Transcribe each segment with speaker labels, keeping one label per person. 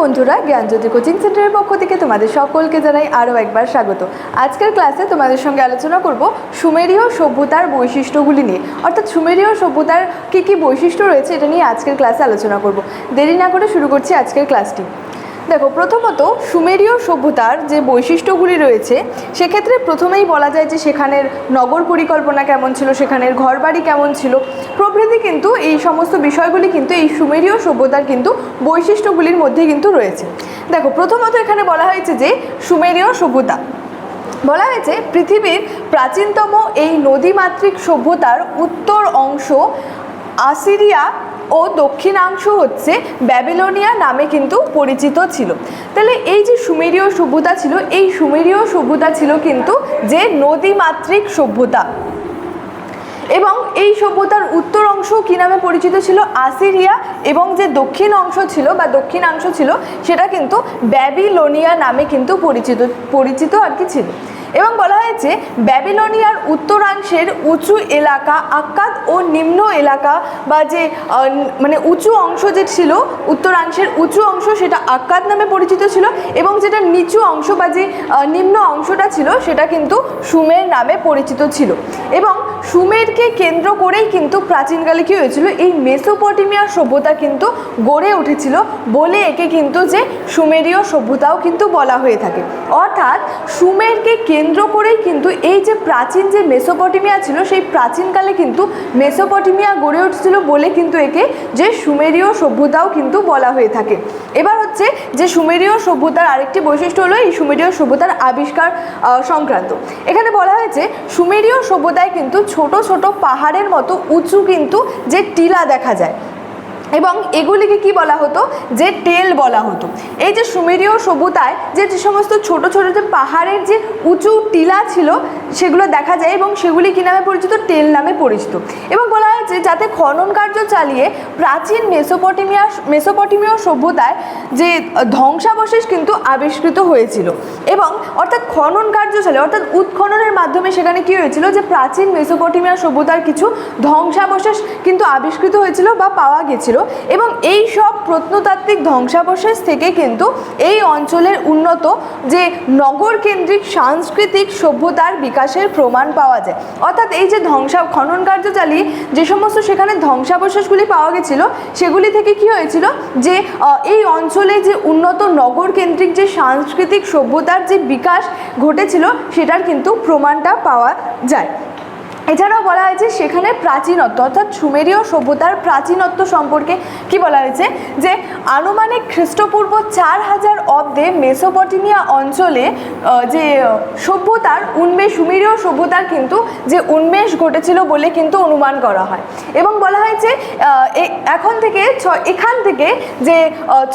Speaker 1: বন্ধুরা জ্ঞানজ্যোতি কোচিং সেন্টারের পক্ষ থেকে তোমাদের সকলকে জানাই আরও একবার স্বাগত। আজকের ক্লাসে তোমাদের সঙ্গে আলোচনা করব সুমেরীয় সভ্যতার বৈশিষ্ট্যগুলি নিয়ে। অর্থাৎ সুমেরীয় সভ্যতার কী কী বৈশিষ্ট্য রয়েছে, এটা নিয়ে আজকের ক্লাসে আলোচনা করব। দেরি না করে শুরু করছি আজকের ক্লাসটি। দেখো, প্রথমত সুমেরীয় সভ্যতার যে বৈশিষ্ট্যগুলি রয়েছে, সেক্ষেত্রে প্রথমেই বলা যায় যে সেখানের নগর পরিকল্পনা কেমন ছিল, সেখানের ঘরবাড়ি কেমন ছিল। প্রভৃতি কিন্তু এই সমস্ত বিষয়গুলি কিন্তু এই সুমেরীয় সভ্যতার কিন্তু বৈশিষ্ট্যগুলির মধ্যে কিন্তু রয়েছে। দেখো, প্রথমত এখানে বলা হয়েছে যে সুমেরীয় সভ্যতা। বলা হয়েছে পৃথিবীর প্রাচীনতম এই নদীমাতৃক সভ্যতার উত্তর অংশ আসিরিয়া ও দক্ষিণাংশ হচ্ছে ব্যাবিলোনিয়া নামে কিন্তু পরিচিত ছিল। তাহলে এই যে সুমেরীয় সভ্যতা ছিল, এই সুমেরীয় সভ্যতা ছিল কিন্তু যে নদীমাতৃক সভ্যতা। এবং এই সভ্যতার উত্তর অংশ কী নামে পরিচিত ছিল? আসিরিয়া। এবং যে দক্ষিণ অংশ ছিল বা দক্ষিণাংশ ছিল, সেটা কিন্তু ব্যাবিলোনিয়া নামে কিন্তু পরিচিত পরিচিত আর কি ছিল। এবং বলা হয়েছে, ব্যাবিলনিয়ার উত্তরাংশের উঁচু এলাকা, আক্কাদ ও নিম্ন এলাকা বা যে মানে উঁচু অংশ যে ছিল, উত্তরাংশের উঁচু অংশ সেটা আক্কাদ নামে পরিচিত ছিল এবং যেটা নিচু অংশ বা যে নিম্ন অংশটা ছিল সেটা কিন্তু সুমের নামে পরিচিত ছিল। এবং সুমেরকে কেন্দ্র করেই কিন্তু প্রাচীনকালে কী হয়েছিল, এই মেসোপটেমিয়ার সভ্যতা কিন্তু গড়ে উঠেছিল বলে একে কিন্তু যে সুমেরীয় সভ্যতাও কিন্তু বলা হয়ে থাকে। অর্থাৎ সুমেরকে কেন্দ্র করেই কিন্তু এই যে প্রাচীন যে মেসোপটেমিয়া ছিল, সেই প্রাচীনকালে কিন্তু মেসোপটেমিয়া গড়ে উঠেছিল বলে কিন্তু একে যে সুমেরীয় সভ্যতাও কিন্তু বলা হয়ে থাকে। এবার হচ্ছে যে সুমেরীয় সভ্যতার আরেকটি বৈশিষ্ট্য হলো এই সুমেরীয় সভ্যতার আবিষ্কার সংক্রান্ত। এখানে বলা হয়েছে, সুমেরীয় সভ্যতায় কিন্তু ছোট ছোট পাহাড়ের মতো উঁচু কিন্তু যে টিলা দেখা যায়। এবং এগুলিকে কি বলা হতো? যে টেল বলা হতো। এই যে সুমেরীয় সভ্যতায় যে যে সমস্ত ছোট ছোট যে পাহাড়ের যে উঁচু টিলা ছিল, সেগুলো দেখা যায় এবং সেগুলি কী নামে পরিচিত? টেল নামে পরিচিত। এবং বলা হয়েছে যাতে খনন কার্য চালিয়ে প্রাচীন মেসোপটেমিয়া, মেসোপটেমীয় সভ্যতায় যে ধ্বংসাবশেষ কিন্তু আবিষ্কৃত হয়েছিল। এবং অর্থাৎ খনন কার্য চালিয়ে, অর্থাৎ উৎখননের মাধ্যমে সেখানে কি হয়েছিল? যে প্রাচীন মেসোপটেমিয়া সভ্যতার কিছু ধ্বংসাবশেষ কিন্তু আবিষ্কৃত হয়েছিল বা পাওয়া গেছিল। এবং এই সব প্রত্নতাত্ত্বিক ধ্বংসাবশেষ থেকে কিন্তু এই অঞ্চলের উন্নত যে নগর কেন্দ্রিক সাংস্কৃতিক সভ্যতার বিকাশের প্রমাণ পাওয়া যায়। অর্থাৎ এই যে ধ্বংসা, খনন কার্য চালিয়ে যে সমস্ত সেখানে ধ্বংসাবশেষগুলি পাওয়া গেছিল, সেগুলি থেকে কি হয়েছিল? যে এই অঞ্চলে যে উন্নত নগর কেন্দ্রিক যে সাংস্কৃতিক সভ্যতার যে বিকাশ ঘটেছিল, সেটার কিন্তু প্রমাণটা পাওয়া যায়। এছাড়াও বলা হয়েছে সেখানে প্রাচীনত্ব, অর্থাৎ সুমেরীয় সভ্যতার প্রাচীনত্ব সম্পর্কে কি বলা হয়েছে? যে আনুমানিক খ্রিস্টপূর্ব চার হাজার অব্দে মেসোপটেমিয়া অঞ্চলে যে সভ্যতার উন্মেষ সুমেরীয় সভ্যতার কিন্তু যে উন্মেষ ঘটেছিল বলে কিন্তু অনুমান করা হয়। এবং বলা হয়েছে এখন থেকে এখান থেকে যে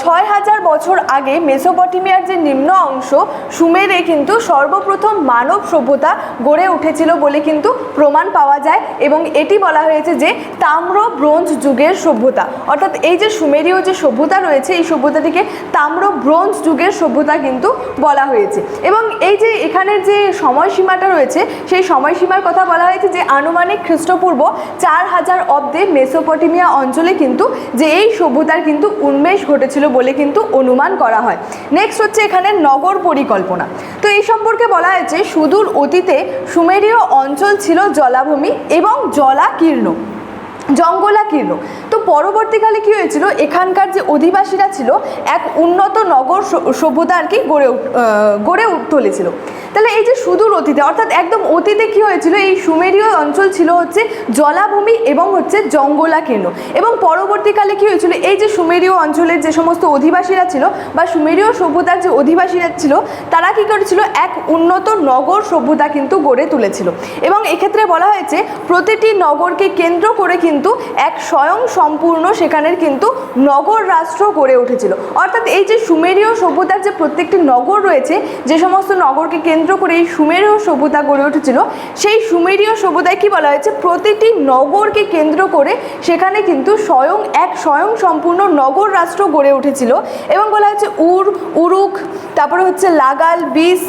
Speaker 1: ছয় হাজার বছর আগে মেসোপটেমিয়ার যে নিম্ন অংশ, সুমেরে কিন্তু সর্বপ্রথম মানব সভ্যতা গড়ে উঠেছিল বলে কিন্তু প্রমাণ পাওয়া যায় এবং এটি বলা হয়েছে যে তাম্র ব্রোঞ্জ যুগের সভ্যতা। অর্থাৎ এই যে সুমেরীয় যে সভ্যতা রয়েছে, এই সভ্যতাটিকে তাম্র ব্রোঞ্জ যুগের সভ্যতা কিন্তু বলা হয়েছে। এবং এই যে এখানের যে সময়সীমাটা রয়েছে, সেই সময়সীমার কথা বলা হয়েছে যে আনুমানিক খ্রিস্টপূর্ব চার হাজার অব্দে মেসোপটেমিয়া অঞ্চলে কিন্তু যে এই সভ্যতার কিন্তু উন্মেষ ঘটেছিল বলে কিন্তু অনুমান করা হয়। নেক্সট হচ্ছে এখানে নগর পরিকল্পনা। তো এই সম্পর্কে বলা হয়েছে, সুদূর অতীতে সুমেরীয় অঞ্চল ছিল জলাভূমি এবং জলাকীর্ণ। জঙ্গলাকীর্ণ তো পরবর্তীকালে কি হয়েছিল? এখানকার যে অধিবাসীরা ছিল, এক উন্নত নগর সভ্যতা আর কি গড়ে গড়ে তুলেছিল। তাহলে এই যে সুদূর অতীতে, অর্থাৎ একদম অতীতে কি হয়েছিল? এই সুমেরীয় অঞ্চল ছিল হচ্ছে জলাভূমি এবং হচ্ছে জঙ্গলাকীর্ণ এবং পরবর্তীকালে কি হয়েছিল? এই যে সুমেরীয় অঞ্চলের যে সমস্ত অধিবাসীরা ছিল বা সুমেরীয় সভ্যতার যে অধিবাসীরা ছিল, তারা কি করেছিল? এক উন্নত নগর সভ্যতা কিন্তু গড়ে তুলেছিল। এবং এক্ষেত্রে বলা হয়েছে, প্রতিটি নগরকে কেন্দ্র করে কিন্তু এক স্বয়ং সম্পূর্ণ সেখানের কিন্তু নগর রাষ্ট্র গড়ে উঠেছিল। অর্থাৎ এই যে সুমেরীয় সভ্যতার যে প্রত্যেকটি নগর রয়েছে, যে সমস্ত নগরকে কেন্দ্র করে এই সুমেরীয় সভ্যতা গড়ে উঠেছিল, সেই সুমেরীয় সভ্যতায় কি বলা হয়েছে? প্রতিটি নগরকে কেন্দ্র করে সেখানে কিন্তু স্বয়ং, এক স্বয়ং সম্পূর্ণ নগর রাষ্ট্র গড়ে উঠেছিল এবং বলা হচ্ছে উর, উরুক, তারপরে হচ্ছে লাগাল, বিস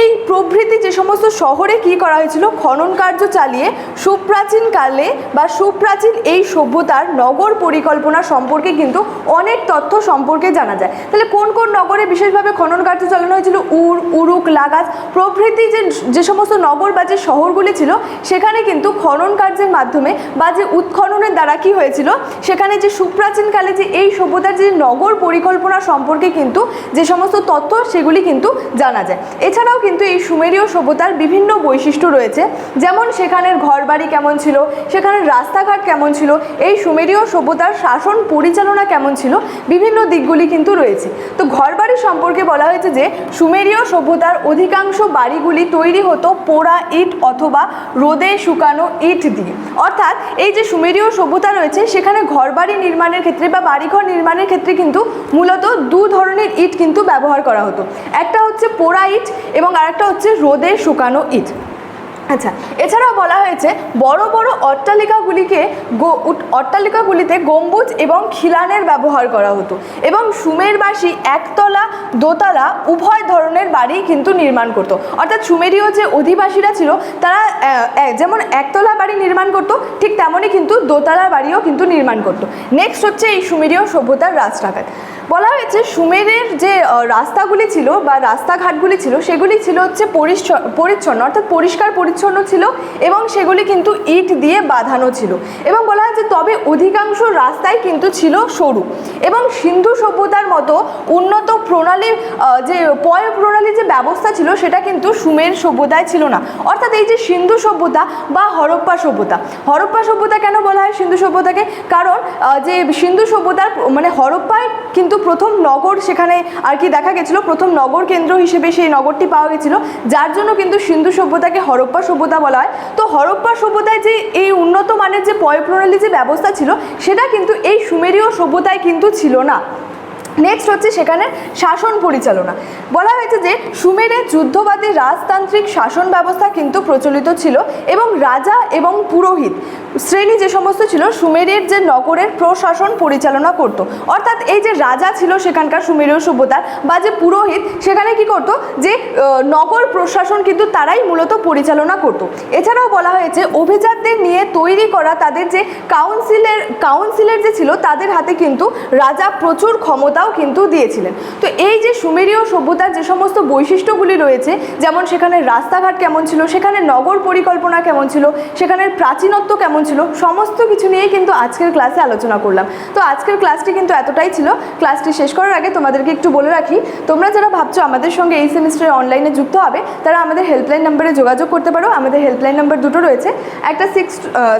Speaker 1: এই প্রভৃতি যে সমস্ত শহরে কি করা হয়েছিল, খনন কার্য চালিয়ে সুপ্রাচীন কালে বা সুপ্রাচীন এই সভ্যতার নগর পরিকল্পনা সম্পর্কে কিন্তু অনেক তথ্য সম্পর্কে জানা যায়। তাহলে কোন কোন নগরে বিশেষভাবে খনন কার্য চালানো হয়েছিল? উর, উরুক, লাগাজ, প্রভৃতি যে যে সমস্ত নগর বা যে শহরগুলি ছিল, সেখানে কিন্তু খনন কার্যের মাধ্যমে বা যে উৎখননের দ্বারা কি হয়েছিল, সেখানে যে সুপ্রাচীনকালে যে এই সভ্যতার যে নগর পরিকল্পনা সম্পর্কে কিন্তু যে সমস্ত তথ্য, সেগুলি কিন্তু জানা যায়। এছাড়াও কিন্তু এই সুমেরীয় সভ্যতার বিভিন্ন বৈশিষ্ট্য রয়েছে। যেমন সেখানের ঘরবাড়ি কেমন ছিল, সেখানের রাস্তাঘাট কেমন ছিল, এই সুমেরীয় সভ্যতার শাসন পরিচালনা কেমন ছিল, বিভিন্ন দিকগুলি কিন্তু রয়েছে। তো ঘরবাড়ি সম্পর্কে বলা হয়েছে যে, সুমেরীয় সভ্যতার অধিকাংশ বাড়িগুলি তৈরি হতো পোড়া ইট অথবা রোদে শুকানো ইট দিয়ে। অর্থাৎ এই যে সুমেরীয় সভ্যতা রয়েছে, সেখানে ঘরবাড়ি নির্মাণের ক্ষেত্রে বা বাড়িঘর নির্মাণের ক্ষেত্রে কিন্তু মূলত দু ধরনের ইট কিন্তু ব্যবহার করা হতো। একটা হচ্ছে পোড়া ইট এবং আরেকটা হচ্ছে রোদে শুকানো ইট। আচ্ছা এছাড়াও বলা হয়েছে বড় বড় অট্টালিকাগুলিকে গো- অট্টালিকাগুলিতে গম্বুজ এবং খিলানের ব্যবহার করা হতো এবং সুমেরবাসী একতলা, দোতলা উভয় ধরনের বাড়ি কিন্তু নির্মাণ করতো। অর্থাৎ সুমেরীয় যে অধিবাসীরা ছিল, তারা যেমন একতলা বাড়ি নির্মাণ করতো, ঠিক তেমনই কিন্তু দোতলা বাড়িও কিন্তু নির্মাণ করতো। নেক্সট হচ্ছে এই সুমেরীয় সভ্যতার রাস্তাঘাট বলা হয়েছে, সুমেরের যে রাস্তাগুলি ছিল বা রাস্তাঘাটগুলি ছিল, সেগুলি ছিল হচ্ছে পরিচ্ছ- পরিচ্ছন্ন, অর্থাৎ পরিষ্কার পরিচ্ছন্ন ছিল এবং সেগুলি কিন্তু ইট দিয়ে বাঁধানো ছিল। এবং বলা হয়েছে তবে অধিকাংশ রাস্তাই কিন্তু ছিল সরু। এবং সিন্ধু সভ্যতার মতো উন্নত প্রণালীর যে, পয় প্রণালীর যে ব্যবস্থা ছিল, সেটা কিন্তু সুমের সভ্যতায় ছিল না। অর্থাৎ এই যে সিন্ধু সভ্যতা বা হরপ্পা সভ্যতা। হরপ্পা সভ্যতা কেন বলা হয় সিন্ধু সভ্যতাকে? কারণ যে সিন্ধু সভ্যতার মানে হরপ্পায় কিন্তু প্রথম নগর সেখানে আর কি দেখা গেছিল, প্রথম নগর কেন্দ্র হিসেবে সেই নগরটি পাওয়া গেছিল, যার জন্য কিন্তু সিন্ধু সভ্যতাকে হরপ্পা সভ্যতা বলা হয়। তো হরপ্পা সভ্যতায় যে এই উন্নত মানের যে পয় প্রণালী যে ব্যবস্থা ছিল, সেটা কিন্তু এই সুমেরীয় সভ্যতায় কিন্তু ছিল না। নেক্সট হচ্ছে সেখানে শাসন পরিচালনা। বলা হয়েছে যে সুমেরের যুদ্ধবাদী রাজতান্ত্রিক শাসন ব্যবস্থা কিন্তু প্রচলিত ছিল এবং রাজা এবং পুরোহিত শ্রেণি যে সমস্ত ছিল সুমেরের যে নগরের প্রশাসন পরিচালনা করত। অর্থাৎ এই যে রাজা ছিল সেখানকার সুমেরীয় সভ্যতার বা যে পুরোহিত সেখানে কি করত যে নগর প্রশাসন কিন্তু তারাই মূলত পরিচালনা করত। এছাড়াও বলা হয়েছে অভিজাতদের নিয়ে তৈরি করা তাদের যে কাউন্সিলের কাউন্সিলের যে ছিল তাদের হাতে কিন্তু রাজা প্রচুর ক্ষমতাও কিন্তু দিয়েছিলেন। তো এই যে সুমেরীয় সভ্যতার যে সমস্ত বৈশিষ্ট্যগুলি রয়েছে, যেমন সেখানে রাস্তাঘাট কেমন ছিল, সেখানে নগর পরিকল্পনা কেমন ছিল সেখানের প্রাচীনত্ব কেমন ছিল, সমস্ত কিছু নিয়েই কিন্তু আজকের ক্লাসে আলোচনা করলাম। তো আজকের ক্লাসটি কিন্তু এতটাই ছিল। ক্লাসটি শেষ করার আগে তোমাদেরকে একটু বলে রাখি, তোমরা যারা ভাবছ আমাদের সঙ্গে এই সেমিস্টারে অনলাইনে যুক্ত হবে, তারা আমাদের হেল্পলাইন নাম্বারে যোগাযোগ করতে পারো। আমাদের হেল্পলাইন নাম্বার দুটো রয়েছে, একটা six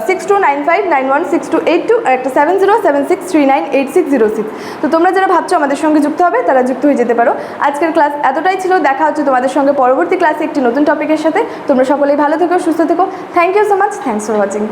Speaker 1: six two nine five nine one six two eight two একটা seven zero seven six three nine eight six zero six তো তোমরা যারা ভাবছ আমাদের সঙ্গে যুক্ত হবে, তারা যুক্ত হয়ে যেতে পারো। আজকের ক্লাস এতটাই ছিল। দেখা হচ্ছে তোমাদের সঙ্গে পরবর্তী ক্লাসে একটি নতুন টপিকের সাথে। তোমরা সকলেই ভালো থেকো, সুস্থ থেকো। Thank you so much thanks for watching